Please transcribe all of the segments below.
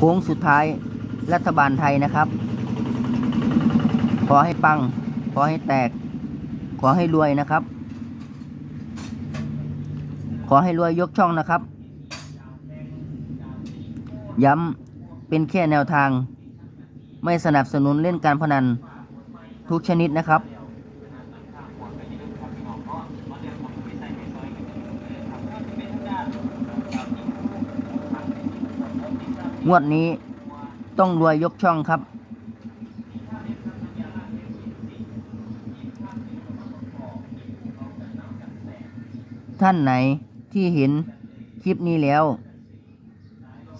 โค้งสุดท้ายรัฐบาลไทยนะครับ ขอให้ปัง ขอให้แตก ขอให้รวยนะครับ ขอให้รวยยกช่องนะครับ ย้ำเป็นแค่แนวทาง ไม่สนับสนุนเล่นการพนันทุกชนิดนะครับ งวดนี้ต้องรวยยกช่องครับ ท่านไหนที่เห็นคลิปนี้แล้ว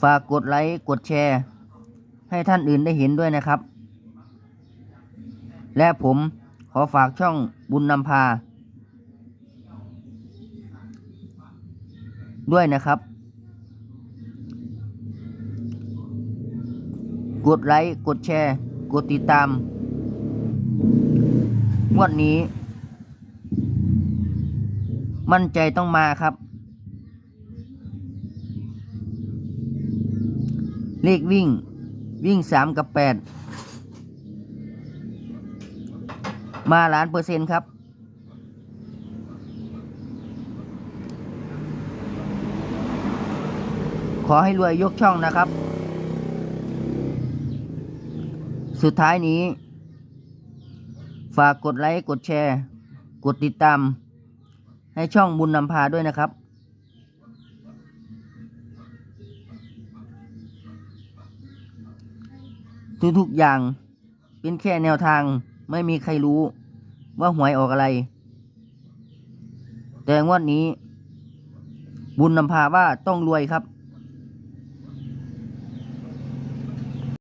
ฝากกดไลค์กดแชร์ ให้ท่านอื่นได้เห็นด้วยนะครับ และผมขอฝากช่องบุญนำพา ด้วยนะครับ กดไลค์ กดแชร์ กดติดตาม งวดนี้ มั่นใจต้องมาครับ เลขวิ่ง วิ่งสามกับแปดมาล้านเปอร์เซ็นต์ครับ ขอให้รวยยกช่องนะครับ สุดท้ายนี้ ฝากกดไลค์ กดแชร์ กดติดตาม ให้ช่องบุญนำพาด้วยนะครับ ทุกๆอย่างเป็นแค่แนวทางไม่มีใครรู้ว่าหวยออกอะไร แต่งวดนี้ บุญนำพาว่าต้องรวยครับ